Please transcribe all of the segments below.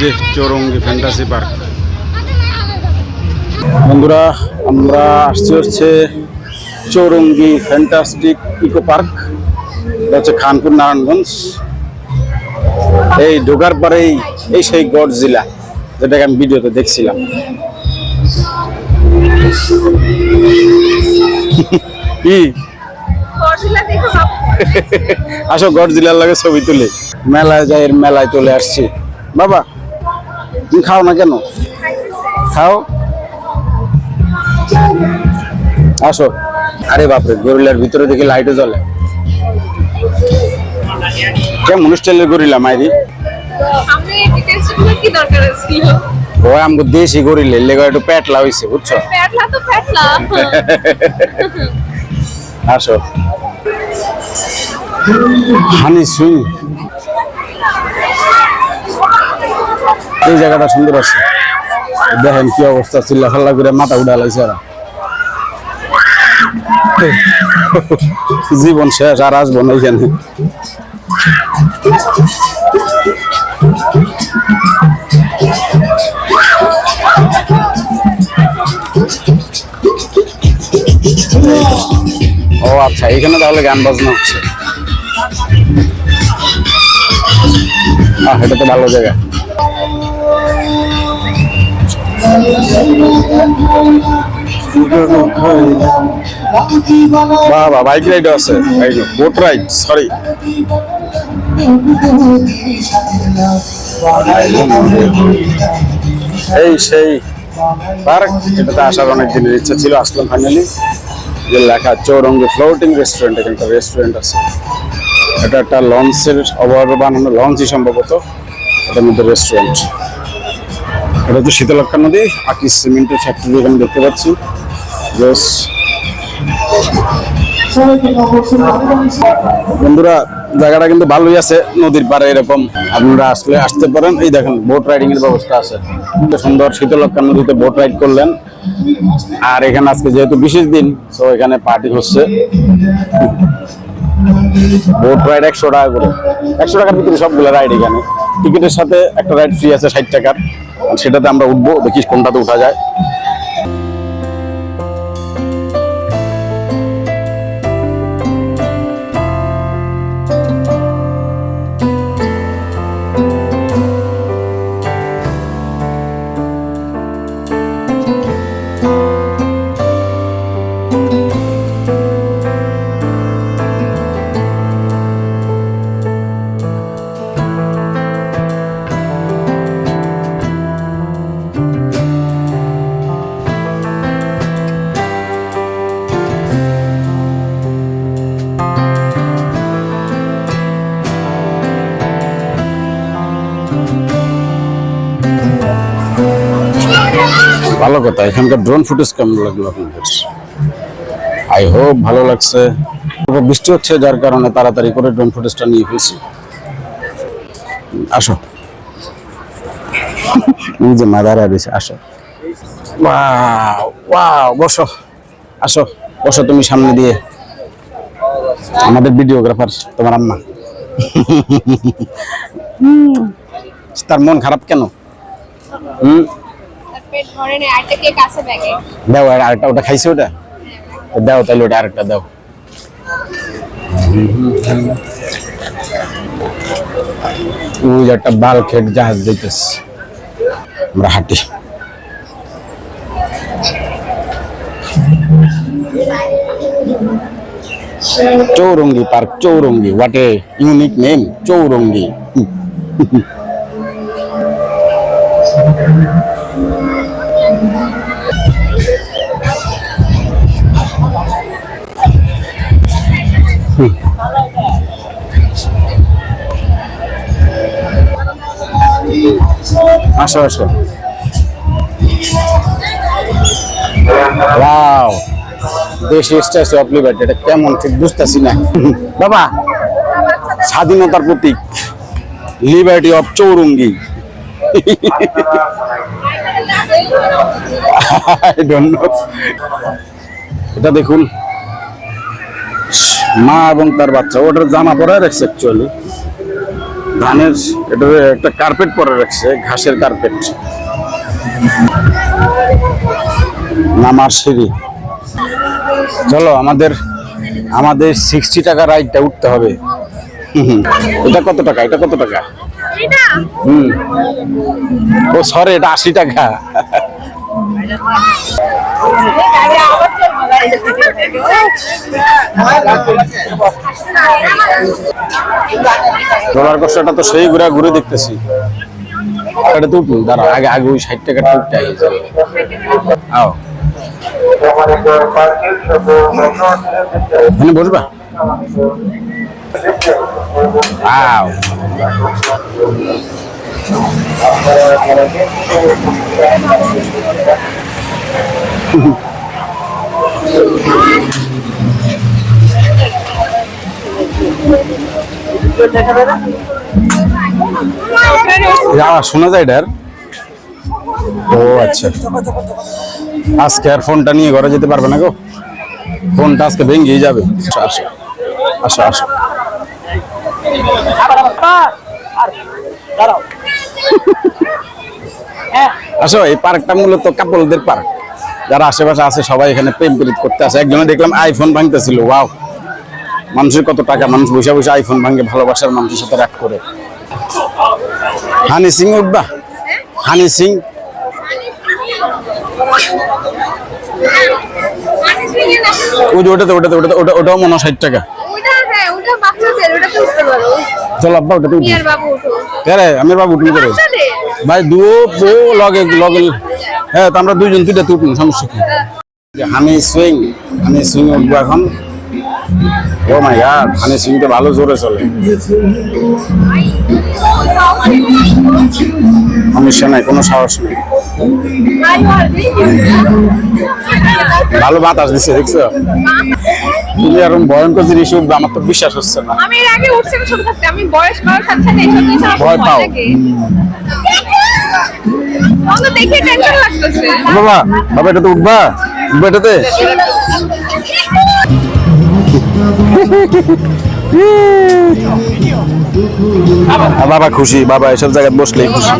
যে Chowringhee fantasy park বন্ধুরা, আমরা আসছি হচ্ছে চৌরঙ্গি ফ্যান্টাস্টিক ইকো পার্ক এটা হচ্ছে খানপুর নারায়ণগঞ্জ। এই ঢোকার পরেই এই সেই গড় জেলা, যেটাকে আমি ভিডিওতে দেখছিলাম। কি? আসো গডজিলার লাগে ছবি তুলে। মেলায় যাই মেলায় চলে আসছি। বাবা তুমি খাও না কেন? খাও। আসো। আরে বাপরে গরিলার ভিতরে দেখি লাইটও জ্বলে। কেমন স্টাইলের গরিলা মাইরি? ও আমাকে দেশি গরিলে লেগে একটু পেটলা হইছে বুঝছ? প্যাটলা তো প্যাটলা। আসো। Honey swing. এই জায়গাটা সুন্দর আছে দেখেন কি অবস্থা চিল্লা ফাল্লা করে মাথা উঠা লাইছে ওরা জীবন শেষ, আর আসব না এখানে। ও আচ্ছা এখানে তাহলে গান বাজনা হচ্ছে। এটা তো ভালো জায়গা। বাবা, বাইক রাইড আছে। বোট রাইড সরি এই সেই পার্ক এটাতে আসার অনেক দিনের ইচ্ছা ছিল, আসলাম ফাইনালি যে লেখা চৌরঙ্গি ফ্লোটিং রেস্টুরেন্ট এখানটা রেস্টুরেন্ট আছে। এটা একটা লঞ্চের অভাবে বানানো লঞ্চই সম্ভবত। এটার মধ্যে রেস্টুরেন্ট এটা হচ্ছে শীতলক্ষা নদী আকিস সিমেন্টের ফ্যাক্টরি এখানে দেখতে পাচ্ছি। বন্ধুরা, জায়গাটা কিন্তু ভালোই আছে, নদীর পাড়ে এরকম। আপনারা আসলে আসতে পারেন। এই দেখেন বোট রাইডিং এর ব্যবস্থা আছে। সুন্দর শীতলক্ষা নদীতে বোট রাইড করলেন। আর এখানে আজকে যেহেতু বিশেষ দিন তো এখানে পার্টি হচ্ছে। বোট রাইড একশো টাকা করে। একশো টাকার ভিতরে সবগুলো রাইড এখানে। টিকিটের সাথে একটা রাইড ফ্রি আছে ষাট টাকার। সেটাতে আমরা উঠবো দেখিস কোনটাতে উঠা যায়। ভালো কথা এখানকার ড্রোন ফুটেজ কেমন লাগল আপনাদের? আই হোপ ভালো লাগছে। বৃষ্টি হচ্ছে যার কারণে তাড়াতাড়ি করে ড্রোন ফুটেজটা নিয়ে ফেলছি। আসো। এই যে মাদারা দিছে আসো। বসো। আসো বসো তুমি সামনে দিয়ে। আমাদের ভিডিওগ্রাফার তোমার আম্মা। তার মন খারাপ কেন? হুম? পেট ভরে নেই আরেকটা কেক আছে ব্যাগে। দাও আর আরেকটা ওটা খাইছে ওটা? তো দাও তাহলে ওটা আরেকটা দাও। ওই যে একটা বাল খেট জাহাজ যাইতেছে। আমরা হাঁটি। Chowringhee park Chowringhee what a unique name Chowringhee. আসো আসো। ওয়াও দেশি স্ট্যাচু অফ লিবার্টি, এটা কেমন ঠিক বুঝতেছি না। বাবা, স্বাধীনতার প্রতীক, লিবার্টি অফ চৌরঙ্গি. এটা দেখুন। মা এবং তার বাচ্চা, ওটার জামা পরে রাখছে অ্যাকচুয়ালি ধানের, এটা একটা কার্পেট পরে রাখছে, ঘাসের কার্পেট নামার সিঁড়ি। চলো, আমাদের আমাদের সিক্সটি টাকা রাইডটা উঠতে হবে। এটা কত টাকা? এটা কত টাকা? ও, সরি, এটা আশি টাকা। রোলার কোস্টারটা তো সেই ঘুরে ঘুরে দেখতেছি। এটা তো দাঁড়া আগে আগে ওই ষাট টাকাটা আও। এখানে বসবা? আওয়াজ শোনা যায় এটার ও আচ্ছা। আজকে আর ফোনটা নিয়ে ঘরে যেতে পারবে না গো? ফোনটা আজকে ভেঙেই যাবে। আসো আসো আসো। আসো আসো এই পার্কটা মূলত কাপলদের পার্ক। যারা আশেপাশে আছে সবাই এখানে প্রেম প্রীত করতে আসে। একজনে দেখলাম আইফোন ভাঙতেছিল ওয়াও। মানুষের কত টাকা মানুষ বসে বসে আইফোন ভাঙে ভালোবাসার মানুষের সাথে রাগ করে। হানি সিং উঠবা? হানি সিং। ওই যে ওটাতে ওটাতে ওটাতে ওটা ওটাও মনে হয় ষাট টাকা ওটা হ্যাঁ ওটা বাচ্চাদের ওটাতে উঠতে পারো চল আব্বা ওটাতে উঠি মিয়ার বাবু উঠো কে আমি বাবু উঠুন করে ভাই দুও বউ লগে লগে হ্যাঁ তো আমরা দুইজন দুইটা উঠুন সমস্যা কি? আমি সুইং আমি সুইং উঠবো এখন। ও মাই গড সুইং ভালো জোরে চলে। সমস্যা নাই কোনো সাহস নেই। ভালো বাতাস দিচ্ছে দেখছ? তুমি এরকম ভয়ঙ্কর জিনিস উঠবে আমার তো বিশ্বাস হচ্ছে না। আমি এর আগে উঠছি আমি ছোট থাকতে আমি বয়স বাড়ার সাথে সাথে এইসব জিনিস আমার ভয় পাও। তো দেখে টেনশন লাগতেছে। বাবা বাবা এটাতে উঠবা? উঠবা এটাতে? বাবা খুশি বাবা এসব জায়গায় বসলেই খুশি।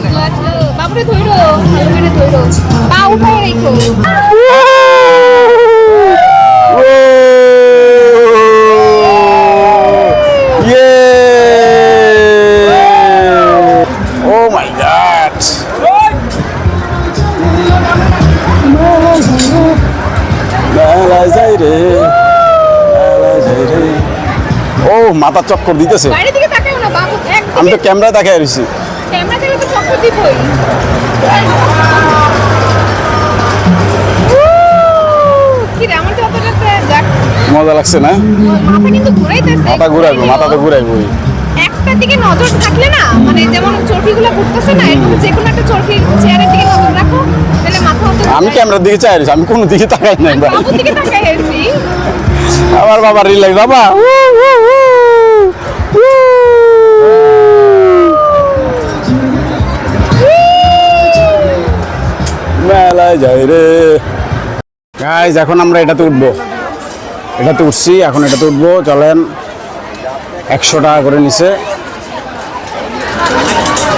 বাবুরে মাথা চক্কর দিতেছে। আমি তো ক্যামেরা দেখাই রইছি ক্যামেরা থেকে তো চক্কর দিবই। কি রে আমার তো অতটা দেখ মজা লাগছে না? মাথা ঘুরাইবো মাথা তো ঘুরাইবোই। একটা দিকে নজর থাকলে না মানে যেমন চরকিগুলো ঘুরতেছে না এরকম যে কোনো একটা চরকি চেয়ারের দিকে নজর রাখো তাহলে মাথা আমি ক্যামেরার দিকে চাই আমি কোনো দিকে তাকাই নাই ভাই। বাবুর দিকে তাকাই হেলছি আমার বাবা রিল্যাক্স বাবা। মেলায় যাই রে। গাইজ এখন আমরা এটাতে উঠবো। এটাতে উঠছি এখন এটাতে উঠবো চলেন। একশো টাকা করে নিছে।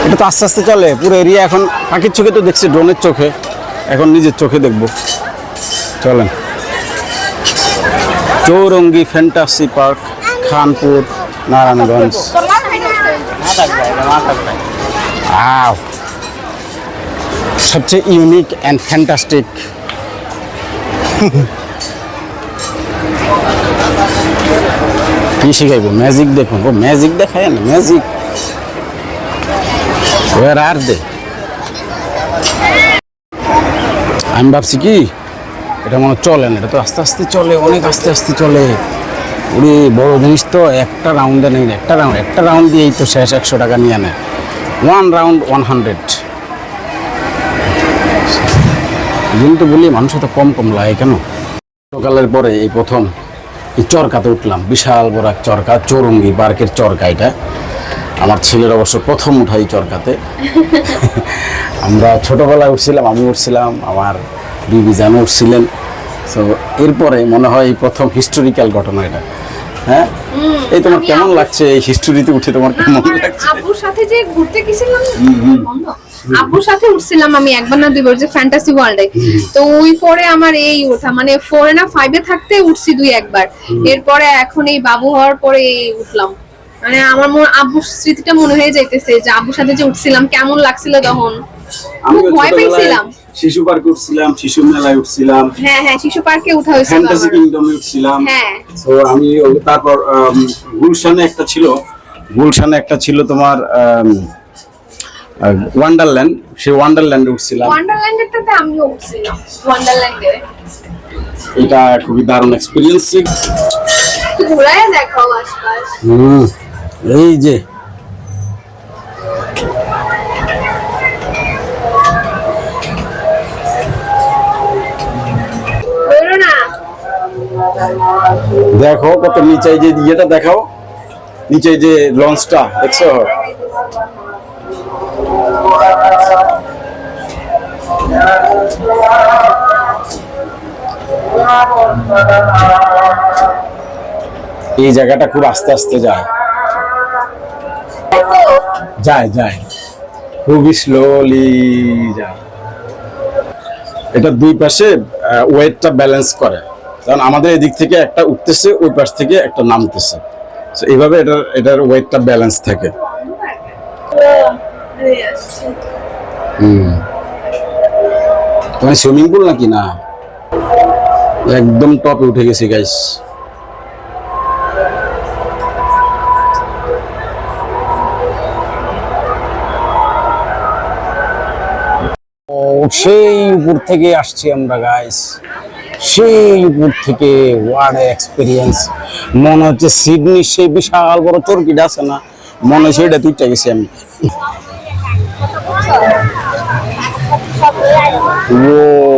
এটা তো আস্তে আস্তে চলে পুরো এরিয়া এখন পাখির চোখে তো দেখছি ড্রোনের চোখে। এখন নিজের চোখে দেখব। চলেন। Chowringhee fantasy park Khanpur Narayanganj. আও সবচেয়ে ইউনিক অ্যান্ড ফ্যান্টাস্টিক কি শিখাইবো ম্যাজিক দেখুন। ও ম্যাজিক দেখায় না ম্যাজিক ওয়ার আর দে আমি ভাবছি কি, এটা মনে চলে না, এটা তো আস্তে আস্তে চলে, অনেক আস্তে আস্তে চলে। ওরে, বড় জিনিস তো, একটা রাউন্ডে নেই, একটা রাউন্ড একটা রাউন্ড দিয়েই তো শেষ একশো টাকা নিয়ে নেয়। ওয়ান রাউন্ড ওয়ান হান্ড্রেড কিন্তু বলি মানুষ তো কম কম লাগে কেন? সকালের পরে এই প্রথম এই চরকাতে উঠলাম বিশাল বড় এক চরকা চৌরঙ্গি পার্কের চরকা এটা। আমার ছেলের অবশ্য প্রথম উঠাই চরকাতে। আমরা ছোটোবেলায় উঠছিলাম আমি উঠছিলাম আমার বিবি জানু উঠছিলেন। সো এরপরে মনে হয় এই প্রথম হিস্টোরিক্যাল ঘটনা এটা। হ্যাঁ? এই তোমার কেমন লাগছে? এই হিস্টোরিতে উঠে তোমার কেমন লাগছে? আব্বুর সাথে যে ঘুরতে গেছিলাম। আব্বুর সাথে উঠছিলাম আমি একবার না দুইবার যে ফ্যান্টাসি ওয়ার্ল্ডে তো ওই পরে আমার এই ওঠা মানে ফোরে না ফাইভে থাকতে উঠছি দুই একবার। এরপরে এখন এই বাবু হওয়ার পরে এই উঠলাম। মানে আমার মনে আব্বুর স্মৃতিটা মনে হয়ে যাইতেছে যে আব্বুর সাথে যে উঠছিলাম কেমন লাগছিল তখন? আমি ভয় পাইছিলাম শিশু পার্কে উঠছিলাম শিশু মেলায় উঠছিলাম। হ্যাঁ হ্যাঁ শিশু পার্কে উঠা হয়েছিল ফ্যান্টাসি কিংডমে উঠছিলাম। হ্যাঁ। তো আমি তারপর গুলশানে একটা ছিল। গুলশানে একটা ছিল তোমার ওয়ান্ডারল্যান্ড সেই ওয়ান্ডারল্যান্ডে উঠছিলাম। ওয়ান্ডারল্যান্ডেরটাতে আমিও উঠছিলাম। ওয়ান্ডারল্যান্ডে এটা খুবই দারুণ এক্সপিরিয়েন্স ঘুরায় দেখাও আশপাশ। হুম এই যে। দেখো কত নিচে যে ইয়েটা দেখাও। নিচে যে লঞ্চটা দেখছ? এই জায়গাটা খুব আস্তে আস্তে যায়। যায় যায়। খুবই স্লোলি যায়। এটা দুই পাশে ওয়েটটা ব্যালেন্স করে। কারণ আমাদের এদিক থেকে একটা উঠতেছে ওই পাশ থেকে একটা নামতেছে। So, এইভাবে এটার এটার ওয়েটটা ব্যালেন্স থাকে। মানে সুইমিং পুল নাকি? না। একদম টপে উঠে গেছি গাইস ও সেই উপর থেকে আসছি আমরা গাইস সেই উপর থেকে ওয়ার্ড এক্সপিরিয়েন্স মনে হচ্ছে সিডনি সেই বিশাল বড় চরকিটা আছে না? মনে হচ্ছে এটা তুইটা গেছি আমি। ও